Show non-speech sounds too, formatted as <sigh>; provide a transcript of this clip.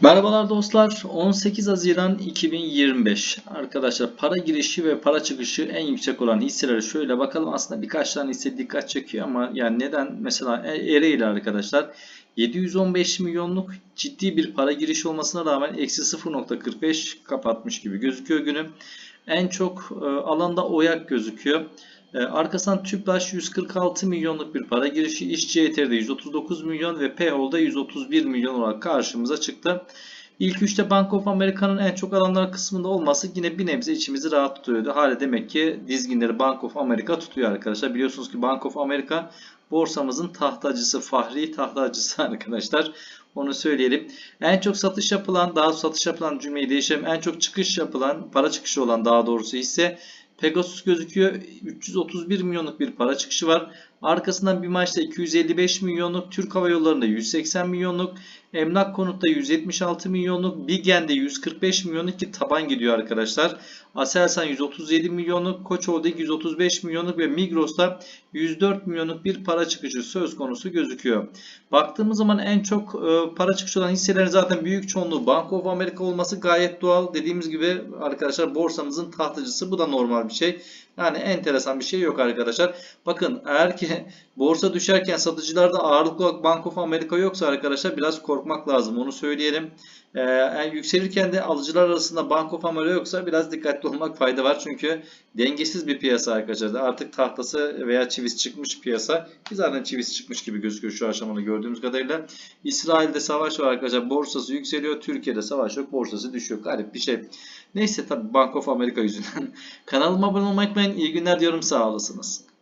Merhabalar dostlar. 18 Haziran 2025. Arkadaşlar para girişi ve para çıkışı en yüksek olan hisseleri şöyle bakalım. Aslında birkaç tane hisse dikkat çekiyor ama yani neden? Mesela Ereğli arkadaşlar 715 milyonluk ciddi bir para girişi olmasına rağmen eksi 0.45 kapatmış gibi gözüküyor günü. En çok e, alanda oyak gözüküyor. E, Arkasından Tüpraş 146 milyonluk bir para girişi, İşçi ETR'de 139 milyon ve PHO'da 131 milyon olarak karşımıza çıktı. İlk üçte Bank of America'nın en çok alanlar kısmında olması yine bir nebze içimizi rahat tutuyordu. Hala demek ki dizginleri Bank of America tutuyor arkadaşlar. Biliyorsunuz ki Bank of America borsamızın tahtacısı, fahri tahtacısı <laughs> arkadaşlar. Onu söyleyelim. En çok satış yapılan, daha satış yapılan cümleyi değiştirelim. En çok çıkış yapılan, para çıkışı olan daha doğrusu hisse Pegasus gözüküyor. 331 milyonluk bir para çıkışı var. Arkasından bir maçta 255 milyonluk, Türk Hava Yolları'nda 180 milyonluk, Emlak Konut'ta 176 milyonluk, Bigen'de 145 milyonluk ki taban gidiyor arkadaşlar. Aselsan 137 milyonluk, Koç Holding 135 milyonluk ve Migros'ta 104 milyonluk bir para çıkışı söz konusu gözüküyor. Baktığımız zaman en çok e, para çıkışı olan hisselerin zaten büyük çoğunluğu Bank of America olması gayet doğal. Dediğimiz gibi arkadaşlar borsamızın tahtıcısı bu da normal bir şey. Yani enteresan bir şey yok arkadaşlar. Bakın eğer ki <laughs> borsa düşerken satıcılarda ağırlıklı olarak Bank of America yoksa arkadaşlar biraz korkmak lazım. Onu söyleyelim. Ee, yükselirken de alıcılar arasında Bank of America yoksa biraz dikkatli olmak fayda var. Çünkü dengesiz bir piyasa arkadaşlar. Artık tahtası veya çivisi çıkmış piyasa. Ki zaten çivisi çıkmış gibi gözüküyor şu aşamada gördüğümüz kadarıyla. İsrail'de savaş var arkadaşlar. Borsası yükseliyor. Türkiye'de savaş yok. Borsası düşüyor. Garip bir şey. Neyse tabi Bank of America yüzünden. <laughs> Kanalıma abone olmayı unutmayın. İyi günler diyorum. Sağ olasınız.